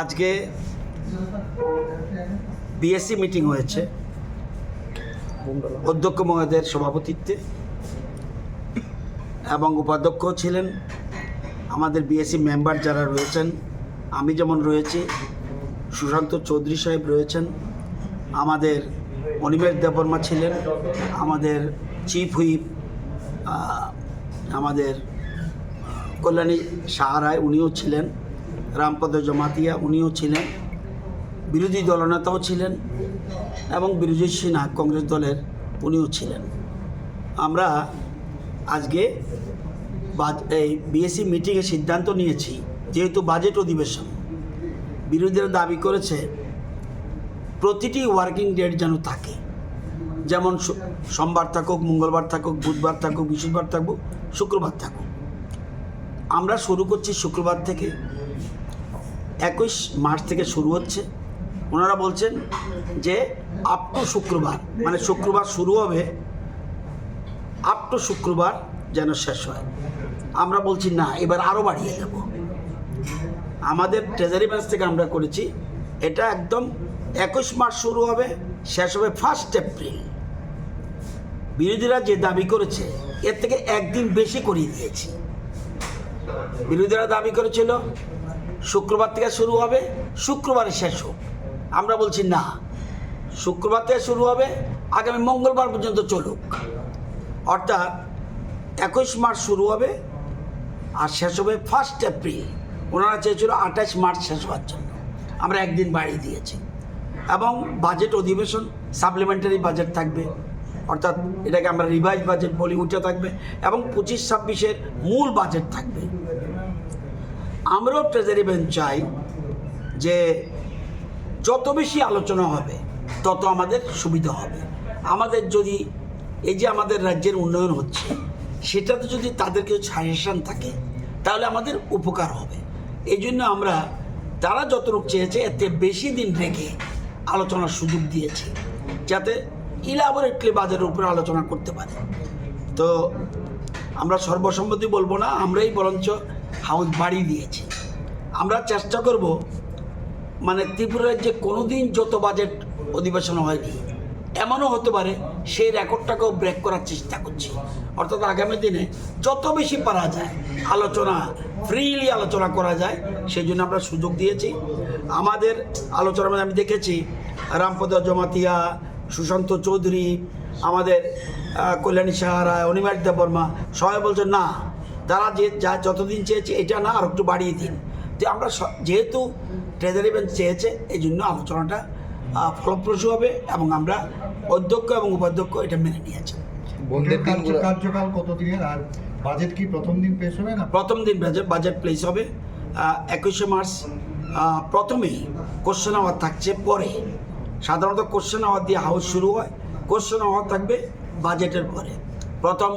আজকে BSc meeting হয়েছে। অধ্যক্ষ মহোদয়ের সভাপতিত্বে এবং উপাধ্যক্ষ ছিলেন আমাদের বিএসসি মেম্বার যারা রয়েছেন, আমি যেমন রয়েছি, সুশান্ত চৌধুরী সাহেব রয়েছেন, আমাদের অনিমেষ দেববর্মা ছিলেন, আমাদের চিফ হুইপ আমাদের কল্যাণী সাহারায় উনিও ছিলেন, রামপদ জমাতিয়া উনিও ছিলেন, বিরোধী দলনেতাও ছিলেন এবং বিরোধী সিনহা কংগ্রেস দলের উনিও ছিলেন। আমরা আজকে এই বিএসসি মিটিংয়ে সিদ্ধান্ত নিয়েছি, যেহেতু বাজেট অধিবেশন। বিরোধীরা দাবি করেছে, প্রতিটি ওয়ার্কিং ডেট যেন থাকে। যেমন সোমবার থাকুক, মঙ্গলবার থাকুক, বুধবার থাকুক, বৃহস্পতিবার থাকুক, শুক্রবার থাকুক। আমরা শুরু করছি শুক্রবার থেকে। একুশ মার্চ থেকে শুরু হচ্ছে। ওনারা বলছেন যে আপ টু শুক্রবার মানে শুক্রবার শুরু হবে আপ টু শুক্রবার যেন শেষ হয়। আমরা বলছি, না, এবার আরও বাড়িয়ে দেব। আমাদের ট্রেজারি ব্যাংক থেকে আমরা করেছি, এটা একদম একুশ মার্চ শুরু হবে, শেষ হবে ফার্স্ট এপ্রিল বিরোধীরা যে দাবি করেছে, এর থেকে একদিন বেশি করিয়ে দিয়েছি। বিরোধীরা দাবি করেছিল, শুক্রবার থেকে শুরু হবে, শুক্রবারে শেষ হোক। আমরা বলছি, না, শুক্রবার থেকে শুরু হবে, আগামী মঙ্গলবার পর্যন্ত চলুক। অর্থাৎ একুশ মার্চ শুরু হবে আর শেষ হবে ফার্স্ট এপ্রিল ওনারা চেয়েছিল আঠাশ মার্চ শেষ হওয়ার জন্য। আমরা একদিন বাড়িয়ে দিয়েছি। এবং বাজেট অধিবেশন সাপ্লিমেন্টারি বাজেট থাকবে। অর্থাৎ এটাকে আমরা রিভাইজ বাজেট বলি উঠে থাকবে। এবং পঁচিশ ছাব্বিশের মূল বাজেট থাকবে। আমরাও ট্রেজারি ব্যাংক চাই যে যত বেশি আলোচনা হবে, তত আমাদের সুবিধা হবে। আমাদের যদি, এই যে আমাদের রাজ্যের উন্নয়ন হচ্ছে সেটাতে যদি তাদের কিছু সাজেশন থাকে, তাহলে আমাদের উপকার হবে। এই জন্য আমরা, তারা যতটুকু চেয়েছে, এতে বেশি দিন রেখে আলোচনার সুযোগ দিয়েছে, যাতে ইলাবোরেটলি বাজারের উপরে আলোচনা করতে পারে। তো আমরা সর্বসম্মতি বলব না, আমরাই বরঞ্চ হাউস বাড়িয়ে দিয়েছি। আমরা চেষ্টা করব মানে ত্রিপুরার যে কোনো দিন যত বাজেট অধিবেশন হয়নি, এমনও হতে পারে, সেই রেকর্ডটাকেও ব্রেক করার চেষ্টা করছি। অর্থাৎ আগামী দিনে যত বেশি পারা যায়, আলোচনা ফ্রিলি আলোচনা করা যায় সেই জন্য আমরা সুযোগ দিয়েছি। আমাদের আলোচনার মধ্যে আমি দেখেছি, রামপদ জমাতিয়া, সুশান্ত চৌধুরী, আমাদের কল্যাণী সাহারা অনিমেষ দেববর্মা সবাই বলছে, না, তারা যে, যা যতদিন চেয়েছে, এটা না, আর একটু বাড়িয়ে দিন। তো আমরা যেহেতু ট্রেজারি বেঞ্চ চেয়েছে এই জন্য আলোচনাটা ফলপ্রসূ হবে এবং আমরা অধ্যক্ষ এবং উপাধ্যক্ষ এটা মেনে নিয়েছে। বন্ধের দিনগুলো কার্যকাল কতদিনের? আর বাজেট কি প্রথম দিন পেশ হবে না? প্রথম দিন বাজেট বাজেট প্লেস হবে একুশে মার্চ। প্রথমেই কোশ্চেন আওয়ার থাকছে পরে। সাধারণত কোশ্চেন আওয়ার দিয়ে হাউস শুরু হয়। কোশ্চেন আওয়ার থাকবে বাজেটের পরে। প্রথম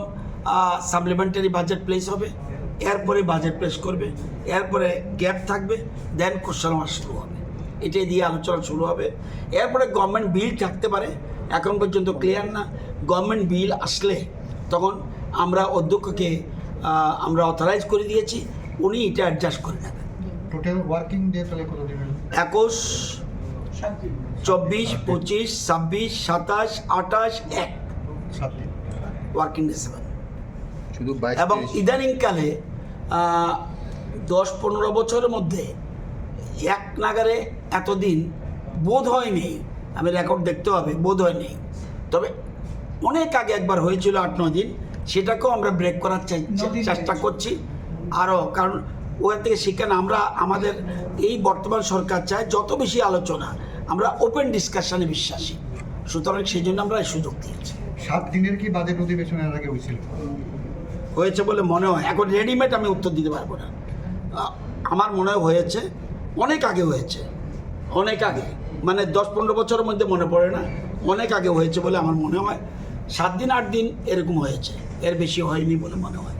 সাপ্লিমেন্টারি বাজেট প্লেস হবে এরপরে বাজেট প্লেস করবে এরপরে গ্যাপ থাকবে দেন কোশ্চেন আওয়ার শুরু হবে। এটাই দিয়ে আলোচনা শুরু হবে। এরপরে গভর্নমেন্ট বিল থাকতে পারে। এখন পর্যন্ত ক্লিয়ার না। গভর্নমেন্ট বিল আসলে তখন আমরা অধ্যক্ষকে আমরা অথরাইজ করে দিয়েছি উনি এটা অ্যাডজাস্ট করে নেবেন। টোটাল ওয়ার্কিং ডে তাহলে কত দিনের একুশ চব্বিশ পঁচিশ ছাব্বিশ সাতাশ আঠাশ এক। ওয়ার্কিং ডে সেভেন এবং ইদানিংকালে দশ পনেরো বছরের মধ্যে এক নাগারে এতদিন বোধ হয় নেই আমি রেকর্ড দেখতে হবে বোধ হয় নেই। তবে অনেক আগে একবার হয়েছিল আট নয় দিন সেটাকেও আমরা ব্রেক করার চেষ্টা করছি আরও কারণ ওখান থেকে শিক্ষা না। আমরা আমাদের এই বর্তমান সরকার চায় যত বেশি আলোচনা আমরা ওপেন ডিসকাশনে বিশ্বাসী। সুতরাং সেই জন্য আমরা এই সুযোগ দিয়েছি। সাত দিনের কি বাজেট অধিবেশনের আগে হয়েছিল? হয়েছে বলে মনে হয় এখন রেডিমেড আমি উত্তর দিতে পারব না। আমার মনে হয় হয়েছে অনেক আগে হয়েছে অনেক আগে। মানে দশ পনেরো বছরের মধ্যে মনে পড়ে না। অনেক আগে হয়েছে বলে আমার মনে হয়। সাত দিন, আট দিন এরকম হয়েছে। এর বেশি হয়নি বলে মনে হয়।